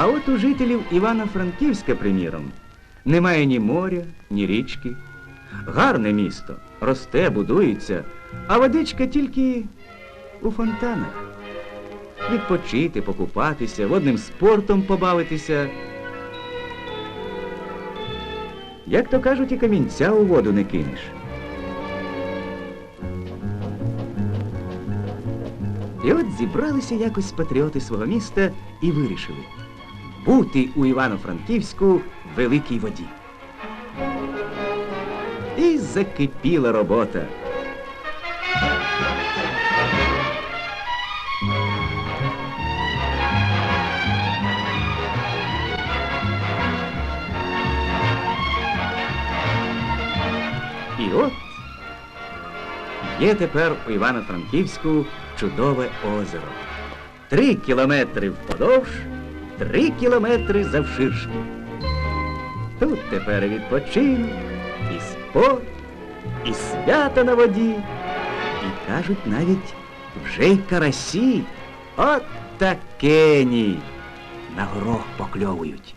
А от у жителів Івано-Франківська, приміром, немає ні моря, ні річки. Гарне місто, росте, будується, а водичка тільки у фонтанах. Відпочити, покупатися, водним спортом побавитися. Як то кажуть, і камінця у воду не кинеш. І от зібралися якось патріоти свого міста і вирішили бути у Івано-Франківську великій воді. І закипіла робота. І от є тепер у Івано-Франківську чудове озеро. Три кілометри вподовж, три кілометри завширшки. Тут тепер відпочинок, і спорт, і свято на воді. І кажуть навіть вже й карасі. От такені на горох покльовують.